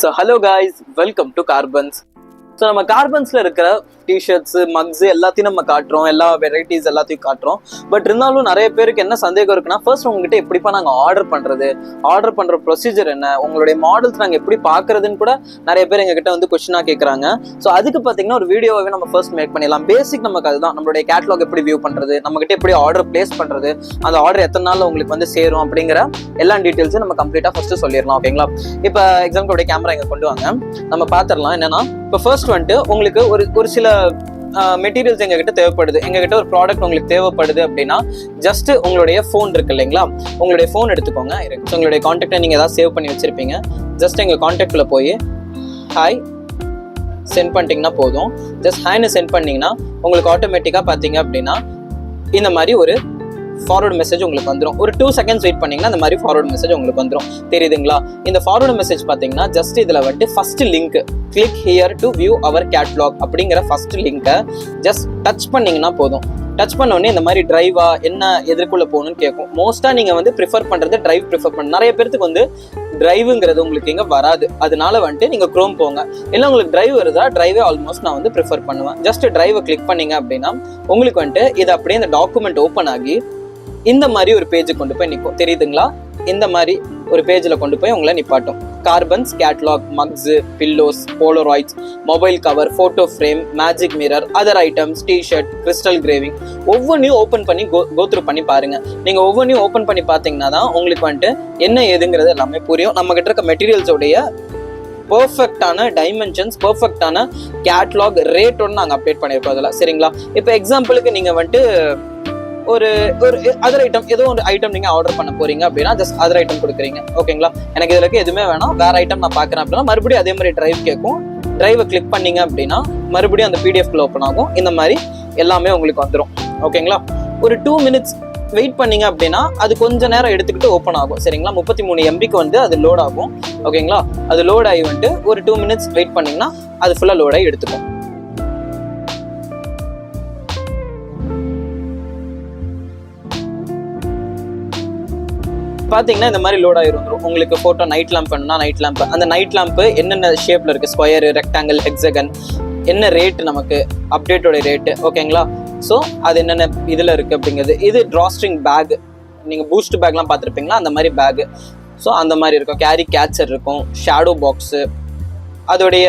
So hello guys welcome to Carbons so நம்ம கார்பன்ஸில் இருக்கிற டிஷர்ட்ஸ் மக்ஸ் எல்லாத்தையும் நம்ம காட்டுறோம். எல்லா வெரைட்டிஸ் எல்லாத்தையும் காட்டுறோம். பட் இருந்தாலும் நிறைய பேருக்கு என்ன சந்தேகம் இருக்குன்னா ஃபர்ஸ்ட் உங்ககிட்ட எப்படிப்பா நாங்கள் ஆர்டர் பண்ணுறது ஆர்டர் பண்ணுற ப்ரொசீஜர் என்ன? உங்களுடைய மாடல்ஸ் நாங்கள் எப்படி பார்க்குறதுன்னு கூட நிறைய பேர் எங்ககிட்ட வந்து கொஸ்டினாக கேட்குறாங்க ஸோ அதுக்கு பார்த்தீங்கன்னா ஒரு வீடியோவே நம்ம ஃபர்ஸ்ட் மேக் பண்ணிடலாம். பேசிக் நமக்கு அதுதான். நம்மளுடைய கேட்லாக் எப்படி வியூ பண்ணுறது நம்மகிட்ட எப்படி ஆர்டர் பிளேஸ் பண்ணுறது அந்த ஆர்டர் எத்தனை நாள் உங்களுக்கு வந்து சேரும் அப்படிங்கிற எல்லா டீட்டெயில்ஸும் நம்ம கம்ப்ளீட்டாக ஃபர்ஸ்ட் சொல்லிடலாம் ஓகேங்களா இப்போ எக்ஸாம்பிளுடைய கேமரா இங்கே கொண்டு வாங்க. நம்ம பார்த்துடலாம் என்னன்னா இப்போ ஃபர்ஸ்ட் வந்துட்டு உங்களுக்கு ஒரு ஒரு சில மெட்டீரியல்ஸ் எங்ககிட்ட தேவைப்படுது. எங்ககிட்ட ஒரு ப்ராடக்ட் உங்களுக்கு தேவைப்படுது அப்படின்னா ஜஸ்ட் உங்களுடைய ஃபோன் இருக்கு இல்லைங்களா? உங்களுடைய ஃபோன் எடுத்துக்கோங்க. இருக்கு உங்களுடைய காண்டாக்டை நீங்கள் ஏதாவது சேவ் பண்ணி வச்சிருப்பீங்க. ஜஸ்ட் எங்கள் காண்டாக்டில் போய் ஹாய் சென்ட் பண்ணிட்டீங்கன்னா போதும். ஜஸ்ட் ஹேன்னு சென்ட் பண்ணீங்கன்னா உங்களுக்கு ஆட்டோமேட்டிக்காக பார்த்தீங்க அப்படின்னா இந்த மாதிரி ஒரு ஃபார்வர்டு மெசேஜ் உங்களுக்கு வந்துடும் ஒரு டூ செகண்ட்ஸ் வெயிட் பண்ணீங்கன்னா அந்த மாதிரி ஃபார்வர்டு மெசேஜ் உங்களுக்கு வந்துடும் தெரியுதுங்களா? இந்த ஃபார்வர்டு மெசேஜ் பார்த்தீங்கன்னா ஜஸ்ட் இதில் வந்துட்டு first link click here to view our catalog அப்படிங்கிற ஃபர்ஸ்ட் லிங்கை ஜஸ்ட் டச் பண்ணிங்கன்னா போதும். டச் பண்ணோடனே இந்த மாதிரி டிரைவா என்ன எதிர்க்குள்ள போகணும்னு கேட்கும் மோஸ்ட்டாக நீங்கள் வந்து ப்ரிஃபர் பண்ணுறது டிரைவ் ப்ரிஃபர் பண்ண நிறைய பேருக்கு வந்து டிரைவுங்கிறது உங்களுக்கு இங்கே வராது. அதனால வந்துட்டு நீங்கள் க்ரோம் போங்க. இல்லை உங்களுக்கு டிரைவ் வருதா டிரைவே ஆல்மோஸ்ட் நான் வந்து ப்ரிஃபர் பண்ணுவேன். ஜஸ்ட் டிரைவை கிளிக் பண்ணீங்க அப்படின்னா உங்களுக்கு வந்துட்டு இது அப்படியே இந்த டாக்குமெண்ட் ஓப்பன் ஆகி இந்த மாதிரி ஒரு பேஜுக்கு கொண்டு போய் நிற்கும் தெரியுதுங்களா? இந்த மாதிரி ஒரு பேஜில் கொண்டு போய் உங்களை நிப்பாட்டும். Carbons catalog mugs pillows polaroids mobile cover photo frame magic mirror other items t shirt crystal engraving ஒவ்வொன்றையும் ஓப்பன் பண்ணி கோ கோத்ரூ பண்ணி பாருங்கள் நீங்கள் ஒவ்வொன்றையும் ஓப்பன் பண்ணி பார்த்தீங்கன்னா தான் உங்களுக்கு வந்துட்டு என்ன ஏதுங்கிறது எல்லாமே புரியும். நம்மக்கிட்ட இருக்க மெட்டீரியல்ஸோடைய பர்ஃபெக்டான டைமென்ஷன்ஸ் பர்ஃபெக்டான கேட்லாக் ரேட்டோட நாங்கள் அப்டேட் பண்ணியிருக்கோம் அதில் சரிங்களா? இப்போ எக்ஸாம்பிளுக்கு நீங்கள் வந்துட்டு ஒரு ஒரு அதர் ஐட்டம் ஏதோ ஒரு ஐட்டம் நீங்கள் ஆர்டர் பண்ண போறீங்க அப்படின்னா ஜஸ்ட் அதர் ஐட்டம் கொடுக்குறீங்க. ஓகேங்களா எனக்கு இதில் எதுவுமே வேணாம். வேற ஐட்டம் நான் பார்க்குறேன் அப்படின்னா மறுபடியும் அதே மாதிரி டிரைவ் கேட்கும். டிரைவை கிளிக் பண்ணீங்க அப்படின்னா மறுபடியும் அந்த பிடிஎஃப்ல ஓப்பன் ஆகும். இந்த மாதிரி எல்லாமே உங்களுக்கு வந்துடும் ஓகேங்களா ஒரு டூ மினிட்ஸ் வெயிட் பண்ணீங்க அப்படின்னா அது கொஞ்ச நேரம் எடுத்துக்கிட்டு ஓப்பன் ஆகும். சரிங்களா? முப்பத்தி மூணு எம்பிக்கு வந்து அது லோட் ஆகும். ஓகேங்களா அது லோட் ஆகி வந்துட்டு ஒரு டூ மினிட்ஸ் வெயிட் பண்ணீங்கன்னா அது ஃபுல்லாக லோட் ஆகி எடுத்துக்கும். பார்த்தீங்கன்னா இந்த மாதிரி லோட் ஆயிரும் உங்களுக்கு ஃபோட்டோ நைட் லேம்ப் வேணும்னா நைட் லேம்ப் அந்த நைட் லேம்ப் என்னென்ன ஷேப்ல இருக்கு? ஸ்கொயர் ரெக்டாங்கிள் ஹெக்ஸகன் என்ன ரேட் நமக்கு? அப்டேட்டோட ரேட்டு ஓகேங்களா ஸோ அது என்னென்ன இதில் இருக்குது அப்படிங்கிறது. இது ட்ராஸ்ட்ரிங் பேக் நீங்கள் பூஸ்ட் பேக்லாம் பார்த்துருப்பீங்களா? அந்த மாதிரி பேக் ஸோ அந்த மாதிரி இருக்கும். கேரி கேச்சர் இருக்கும். ஷேடோ பாக்ஸு அதோடைய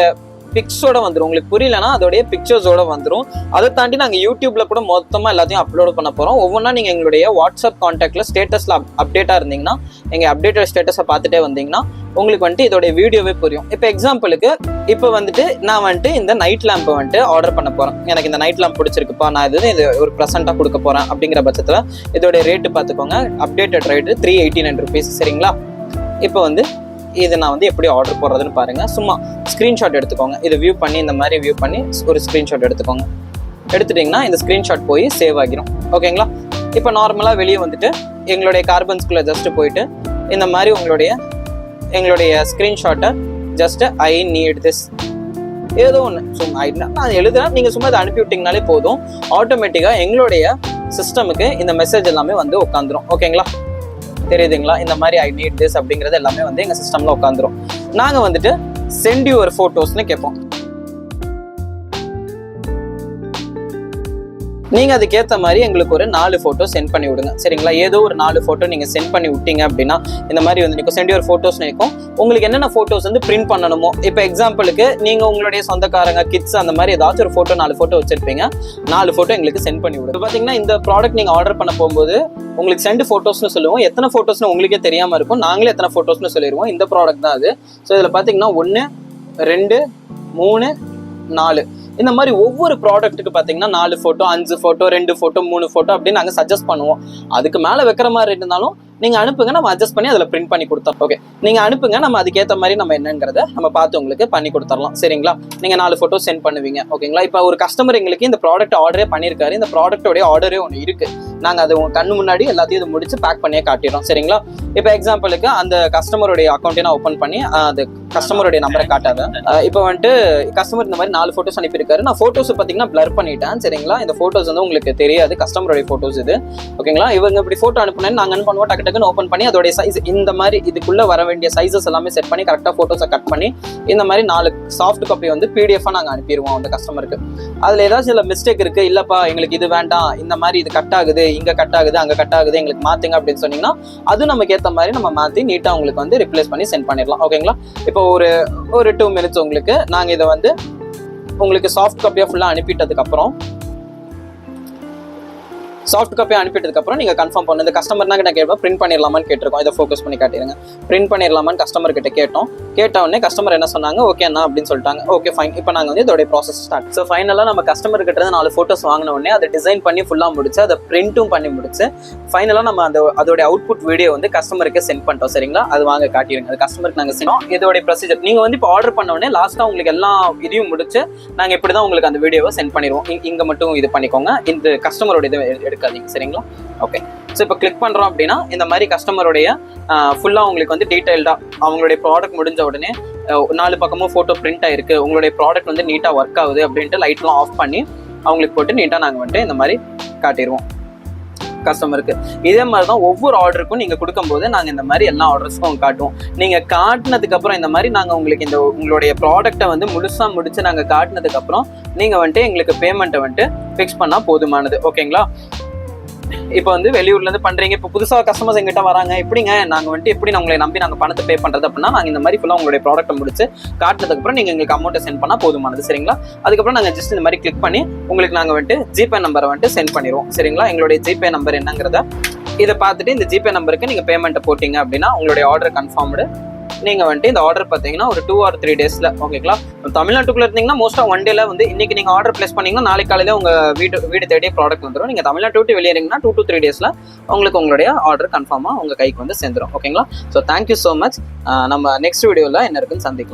பிக்ஸோட வந்துடும் உங்களுக்கு புரியலன்னா அதோடைய பிக்சர்ஸோட வந்துடும் அதை தாண்டி நாங்கள் யூடியூப்ல கூட மொத்தமாக எல்லாத்தையும் அப்லோட் பண்ண போகிறோம் ஒவ்வொன்றா நீங்கள் எங்களுடைய வாட்ஸ்அப் காண்டாக்ட்ல ஸ்டேட்டஸில் அப்டேட்டாக இருந்தீங்கன்னா எங்கள் அப்டேட்டட் ஸ்டேட்டஸை பார்த்துட்டே வந்தீங்கன்னா உங்களுக்கு வந்துட்டு இதோடைய வீடியோவே புரியும். இப்போ எக்ஸாம்பிளுக்கு இப்போ வந்துட்டு நான் வந்துட்டு இந்த நைட் லேம்பை வந்துட்டு ஆர்டர் பண்ண போகிறேன் எனக்கு இந்த நைட் லேம்ப் பிடிச்சிருக்குப்பா நான் இது இது ஒரு ப்ரெசென்ட்டாக கொடுக்க போகிறேன் அப்படிங்கிற பட்சத்தில் இதோடைய ரேட்டு பார்த்துக்கோங்க. Updated rate three eighty nine rupees சரிங்களா? இப்போ வந்து இது நான் வந்து எப்படி ஆர்டர் போடுறதுன்னு பாருங்கள் சும்மா ஸ்க்ரீன்ஷாட் எடுத்துக்கோங்க. இதை வியூ பண்ணி இந்த மாதிரி வியூ பண்ணி ஒரு ஸ்க்ரீன்ஷாட் எடுத்துக்கோங்க. எடுத்துட்டிங்கன்னா இந்த ஸ்க்ரீன்ஷாட் போய் சேவ் ஆகிரும். ஓகேங்களா? இப்போ நார்மலாக வெளியே வந்துட்டு எங்களுடைய கார்பன்ஸ்குள்ளே ஜஸ்ட்டு போயிட்டு இந்த மாதிரி உங்களுடைய எங்களுடைய ஸ்க்ரீன்ஷாட்டை ஜஸ்ட்டு ஐ நீட் திஸ் ஏதோ ஒன்று சும்மா ஐ- நான் எழுதுறேன். நீங்கள் சும்மா இதை அனுப்பி விட்டிங்கனாலே போதும். ஆட்டோமேட்டிக்காக எங்களுடைய சிஸ்டமுக்கு இந்த மெசேஜ் எல்லாமே வந்து உட்காந்துரும் ஓகேங்களா? தெரியுதுங்களா? இந்த மாதிரி ஐ நீட் திஸ் அப்படிங்கிறது எல்லாமே வந்து எங்கள் சிஸ்டமில் உட்காந்துரும் நாங்கள் வந்துட்டு சென்ட் யுவர் ஃபோட்டோஸ்னு கேட்போம். நீங்கள் அதுக்கேற்ற மாதிரி எங்களுக்கு ஒரு நாலு ஃபோட்டோ சென்ட் பண்ணி விடுங்க. சரிங்களா? ஏதோ ஒரு நாலு ஃபோட்டோ நீங்கள் சென்ட் பண்ணி விட்டீங்க அப்படின்னா இந்த மாதிரி வந்து நிற்கும் சென்ட் யுவர் ஃபோட்டோஸ் நிற்கும் உங்களுக்கு என்னென்ன ஃபோட்டோஸ் வந்து பிரிண்ட் பண்ணணுமோ இப்போ எக்ஸாம்பிளுக்கு நீங்கள் உங்களுடைய சொந்தக்காரங்க கிட்ஸ் அந்த மாதிரி ஏதாச்சும் ஒரு ஃபோட்டோ நாலு ஃபோட்டோ வச்சிருப்பீங்க. நாலு ஃபோட்டோ எங்களுக்கு சென்ட் பண்ணி விடுங்க. பார்த்தீங்கன்னா இந்த ப்ராடக்ட் நீங்கள் ஆர்டர் பண்ண போகும்போது உங்களுக்கு சென்ட் ஃபோட்டோஸ்னு சொல்லுவோம். எத்தனை ஃபோட்டோஸ்னு உங்களுக்கே தெரியாமல் இருக்கும். நாங்களே எத்தனை ஃபோட்டோஸ்னு சொல்லிடுவோம். இந்த ப்ராடக்ட் தான் அது. ஸோ இதில் பார்த்தீங்கன்னா ஒன்று ரெண்டு மூணு நாலு. இந்த மாதிரி ஒவ்வொரு ப்ராடக்ட்டுக்கு பார்த்தீங்கன்னா நாலு ஃபோட்டோ அஞ்சு ஃபோட்டோ ரெண்டு ஃபோட்டோ மூணு ஃபோட்டோ அப்படின்னு நாங்கள் சஜஸ்ட் பண்ணுவோம். அதுக்கு மேலே வைக்கிற மாதிரி இருந்தாலும் நீங்கள் அனுப்புங்க நம்ம அட்ஜஸ்ட் பண்ணி அதில் பிரிண்ட் பண்ணி கொடுத்தோம் ஓகே நீங்கள் அனுப்புங்க நம்ம அதுக்கேற்ற மாதிரி நம்ம என்னங்கிறத நம்ம பார்த்து உங்களுக்கு பண்ணி கொடுத்துடலாம் சரிங்களா? நீங்கள் நாலு ஃபோட்டோ சென்ட் பண்ணுவீங்க. ஓகேங்களா இப்போ ஒரு கஸ்டமர் எங்களுக்கு இந்த ப்ராடக்ட் ஆர்டரே பண்ணியிருக்காரு இந்த ப்ராடக்டோடைய ஆர்டரே ஒன்று இருக்குது நாங்கள் அது உங்கள் கண்ணு முன்னாடி எல்லாத்தையும் இது முடிச்சு பேக் பண்ணியே காட்டிடுறோம். சரிங்களா? இப்போ எக்ஸாம்பிளுக்கு அந்த கஸ்டமருடைய அக்கௌண்ட்டை நான் ஓப்பன் பண்ணி அது கஸ்டமருடைய நம்பரை காட்டாத. இப்போ வந்துட்டு கஸ்டமர் இந்த மாதிரி நாலு ஃபோட்டோஸ் அனுப்பியிருக்காரு. நான் ஃபோட்டோஸ் பார்த்தீங்கன்னா ப்ளர் பண்ணிட்டேன் சரிங்களா? இந்த ஃபோட்டோஸ் வந்து உங்களுக்கு தெரியாது. கஸ்டமருடைய ஃபோட்டோஸ் இது. ஓகேங்களா இவங்க இப்படி ஃபோட்டோ அனுப்புனேன் நாங்கள் என்ன பண்ணுவோம் டக்கு டக்குன்னு ஓப்பன் பண்ணி அதோடைய சைஸ் இந்த மாதிரி இதுக்குள்ளே வர வேண்டிய சைஸஸ் எல்லாமே செட் பண்ணி கரெக்டாக ஃபோட்டோஸை கட் பண்ணி இந்த மாதிரி நாலு சாஃப்ட் காப்பி வந்து பிடிஎஃபாக நாங்கள் அனுப்பிடுவோம் அந்த கஸ்டமருக்கு அதில் ஏதாச்சும் சில மிஸ்டேக் இருக்குது இல்லைப்பா எங்களுக்கு இது வேண்டாம். இந்த மாதிரி இது கட் ஆகுது இங்கே கட் ஆகுது அங்கே கட் ஆகுது எங்களுக்கு மாற்றுங்க அப்படின்னு சொன்னீங்கன்னா அது நமக்கு ஏற்ற மாதிரி நம்ம மாற்றி நீட்டாக உங்களுக்கு வந்து ரிப்ளேஸ் பண்ணி சென்ட் பண்ணிடலாம். ஓகேங்களா இப்போ ஒரு ஒரு டூ மினிட்ஸ் உங்களுக்கு. நாங்கள் இதை வந்து உங்களுக்கு சாஃப்ட் காப்பியாக ஃபுல்லாக அனுப்பிட்டதுக்கப்புறம் சாஃப்ட் காப்பி அனுப்பிட்டதுக்கப்புறம் நீங்கள் கன்ஃபார்ம் பண்ணு. இந்த கஸ்டமர்னா கிட்ட கேட்போம் பிரிண்ட் பண்ணிடலாமான்னு கேட்டிருக்கோம். இதை ஃபோக்கஸ் பண்ணி காட்டிடுங்க பிரிண்ட் பண்ணிடலாமான்னு கஸ்டமர் கிட்ட கேட்டோம். கேட்ட உடனே கஸ்டமர் என்ன சொன்னாங்க? ஓகே அண்ணா அப்படின்னு சொல்லிட்டாங்க. ஓகே ஃபைன் இப்போ நாங்கள் வந்து இதோட ப்ராசஸ் ஸ்டார்ட் ஸோ ஃபைனலாக நம்ம கஸ்டமர் கிட்ட இருந்து நாலு ஃபோட்டோஸ் வாங்கின உடனே அதை டிசைன் பண்ணி ஃபுல்லாக முடிச்சு அதை பிரிண்ட்டும் பண்ணி முடிச்சு ஃபைனலாக நம்ம அந்த அதோட அவுட்புட் வீடியோ வந்து கஸ்டமருக்கு சென்ட் பண்ணிட்டோம். சரிங்களா? அது வாங்க காட்டிடுங்க. அது கஸ்டமருக்கு நாங்கள் செய்யணும் இதோடைய ப்ரொசீஜர் நீங்கள் வந்து இப்போ ஆர்டர் பண்ண உடனே லாஸ்ட்டாக உங்களுக்கு எல்லா இதையும் முடிச்சு நாங்கள் இப்படி தான் உங்களுக்கு அந்த வீடியோவை சென்ட் பண்ணிடுவோம். இங்கே மட்டும் இது பண்ணிக்கோங்க. இந்த கஸ்டமரோட இது எடுக்காதீங்க சரிங்களா? ஓகே ஸோ இப்போ கிளிக் பண்ணுறோம் அப்படின்னா இந்த மாதிரி கஸ்டமருடைய ஃபுல்லாக உங்களுக்கு வந்து டீட்டெயில்டாக அவங்களுடைய ப்ராடக்ட் முடிஞ்ச உடனே நாலு பக்கமும் ஃபோட்டோ பிரிண்ட் ஆயிருக்கு. உங்களுடைய ப்ராடக்ட் வந்து நீட்டாக ஒர்க் ஆகுது அப்படின்ட்டு லைட்லாம் ஆஃப் பண்ணி அவங்களுக்கு போட்டு நீட்டாக நாங்கள் வந்துட்டு இந்த மாதிரி காட்டிடுவோம் கஸ்டமருக்கு இதே மாதிரி தான் ஒவ்வொரு ஆர்டருக்கும் நீங்கள் கொடுக்கும்போது நாங்கள் இந்த மாதிரி எல்லா ஆர்டர்ஸ்க்கும் காட்டுவோம். நீங்கள் காட்டினதுக்கப்புறம் இந்த மாதிரி நாங்கள் உங்களுக்கு இந்த உங்களுடைய ப்ராடக்ட்டை வந்து முழுசாக முடிச்சு நாங்கள் காட்டினதுக்கப்புறம் நீங்கள் வந்துட்டு எங்களுக்கு பேமெண்ட்டை வந்துட்டு ஃபிக்ஸ் பண்ணால் போதுமானது. ஓகேங்களா இப்போ வந்து வெளியூர்ல இருந்து பண்றீங்க. இப்போ புதுசாக கஸ்டமர்ஸ் எங்கிட்ட வராங்க. எப்படிங்க? நாங்கள் வந்துட்டு எப்படி நான் உங்களை நம்பி நாங்கள் பணத்தை பே பண்றது அப்படின்னா நாங்கள் இந்த மாதிரி ஃபுல்லாக உங்களுடைய ப்ராடக்ட்டை முடிச்சு காட்டினதுக்கு அப்புறம் நீங்க எங்களுக்கு அமௌண்ட்டை சென்ட் பண்ணால் போதுமானது. சரிங்களா? அதுக்கப்புறம் நாங்கள் ஜஸ்ட் இந்த மாதிரி கிளிக் பண்ணி உங்களுக்கு நாங்கள் வந்துட்டு ஜிபே நம்பரை வந்துட்டு சென்ட் பண்ணிடுவோம். சரிங்களா? எங்களுடைய ஜிபே நம்பர் என்னங்கிறத இதை பார்த்துட்டு இந்த ஜிபே நம்பருக்கு நீங்கள் பேமெண்ட்டை போட்டிங்க அப்படின்னா உங்களுடைய ஆர்டர் கன்ஃபார்ம்டு நீங்க வந்துட்டு இந்த ஆர்டர் பார்த்தீங்கன்னா ஒரு டூ ஆர் த்ரீ டேஸ்ல ஓகேங்களா? தமிழ்நாட்டுக்குள்ள இருந்தீங்கன்னா மோஸ்டா ஒன் டேல வந்து இன்னைக்கு நீங்க ஆர்டர் பிளேஸ் பண்ணீங்கன்னா நாளைக்கு காலையில உங்க வீடு வீடு தேடி ப்ராடக்ட் வந்துடும் நீங்க தமிழ்நாட்டு விட்டு வெளியேறீங்கன்னா டூ டு த்ரீ டேஸ்ல உங்களுக்கு உங்களுடைய ஆர்டர் கன்ஃபார்மா உங்க கைக்கு வந்து சேர்ந்துடும் ஓகேங்களா? So thank you so much நம்ம நெக்ஸ்ட் வீடியோல என்ன இருக்குன்னு சந்திக்கலாம்.